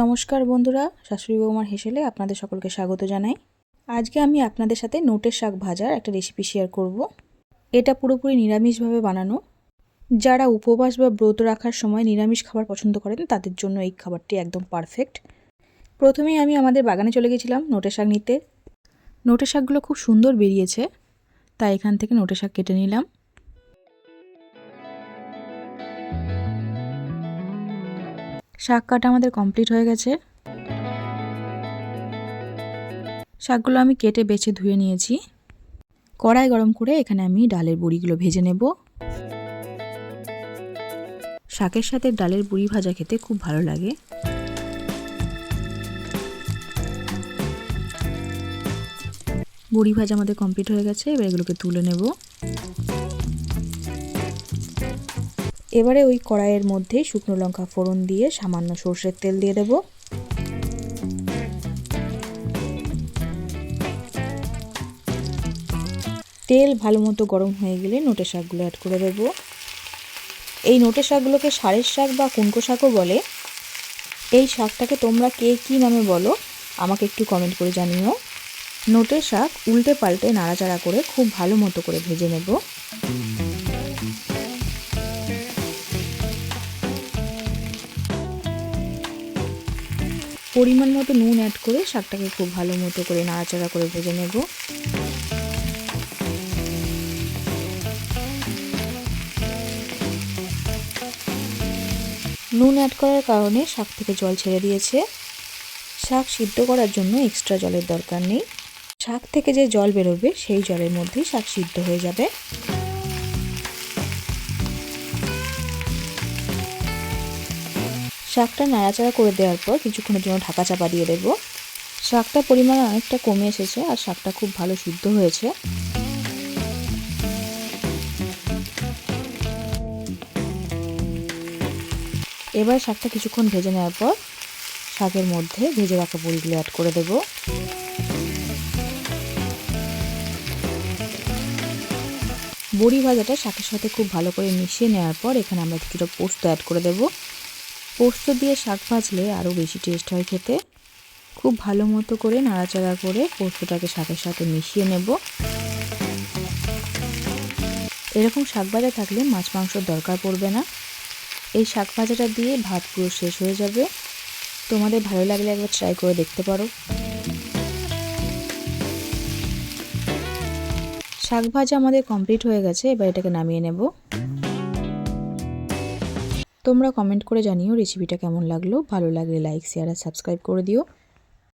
নমস্কার বন্ধুরা, শাশুড়ি বৌমার হেসেলে আপনাদের সকলকে স্বাগত জানাই। আজকে আমি আপনাদের সাথে নোটের শাক ভাজার একটা রেসিপি শেয়ার করব। এটা পুরোপুরি নিরামিষভাবে বানানো। যারা উপবাস বা ব্রত রাখার সময় নিরামিষ খাবার পছন্দ করেন, তাদের জন্য এই খাবারটি একদম পারফেক্ট প্রথমেই আমি আমাদের বাগানে চলে গেছিলাম নোটে শাক নিতে। নোটে শাকগুলো খুব সুন্দর বেরিয়েছে, তাই এখান থেকে নোটে শাক কেটে নিলাম। শাক কাটা আমাদের কমপ্লিট হয়ে গেছে। শাকগুলো আমি কেটে বেছে ধুয়ে নিয়েছি। কড়াই গরম করে এখানে আমি ডালের বড়িগুলো ভেজে নেব। শাকের সাথে ডালের বড়ি ভাজা খেতে খুব ভালো লাগে। বড়ি ভাজা আমাদের কমপ্লিট হয়ে গেছে, এবার এগুলোকে তুলে নেব। এবারে ওই কড়াইয়ের মধ্যে শুকনো লঙ্কা ফোড়ন দিয়ে সামান্য সর্ষের তেল দিয়ে দেব। তেল ভালো মতো গরম হয়ে গেলে নোটে শাকগুলো অ্যাড করে দেব। এই নোটে শাকগুলোকে সারের শাক বা কুনকো শাকও বলে। এই শাকটাকে তোমরা কে কী নামে বলো, আমাকে একটু কমেন্ট করে জানিও। নোটের শাক উল্টে পাল্টে নাড়াচাড়া করে খুব ভালো মতো করে ভেজে নেব। পরিমাণ মতো নুন অ্যাড করে শাকটাকে খুব ভালো মতো করে নাড়াচাড়া করে ভেজে নেব। নুন অ্যাড করার কারণে শাক থেকে জল ছেড়ে দিয়েছে। শাক সিদ্ধ করার জন্য এক্সট্রা জলের দরকার নেই। শাক থেকে যে জল বেরোবে সেই জলের মধ্যেই শাক সিদ্ধ হয়ে যাবে। শাকটা নাড়াচাড়া করে দেওয়ার পর কিছুক্ষণের জন্য ঢাকা চাপা দিয়ে দেবো। শাকটা পরিমাণ অনেকটা কমে এসেছে আর শাকটা খুব ভালো সিদ্ধ হয়েছে। এবার শাকটা কিছুক্ষণ ভেজে নেওয়ার পর শাকের মধ্যে ভেজে রাখা বড়িগুলো অ্যাড করে দেব। বড়ি ভাজাটা শাকের সাথে খুব ভালো করে মিশিয়ে নেওয়ার পর এখানে আমরা কিছুটা পোস্ত অ্যাড করে দেব। পোস্ত দিয়ে শাক ভাজলে আরও বেশি টেস্ট হয় খেতে। খুব ভালো মতো করে নাড়াচাড়া করে পোস্তটাকে শাকের সাথে মিশিয়ে নেব। এরকম শাক ভাজা থাকলে মাছ মাংসর দরকার পড়বে না। এই শাক ভাজাটা দিয়ে ভাত পুরো শেষ হয়ে যাবে। তোমাদের ভালো লাগলে একবার ট্রাই করে দেখতে পারো। শাক ভাজা আমাদের কমপ্লিট হয়ে গেছে, এবার এটাকে নামিয়ে নেব। তোমরা কমেন্ট করে জানিও রেসিপিটা কেমন লাগল। ভালো লাগলে লাইক শেয়ার আর সাবস্ক্রাইব করে দিও।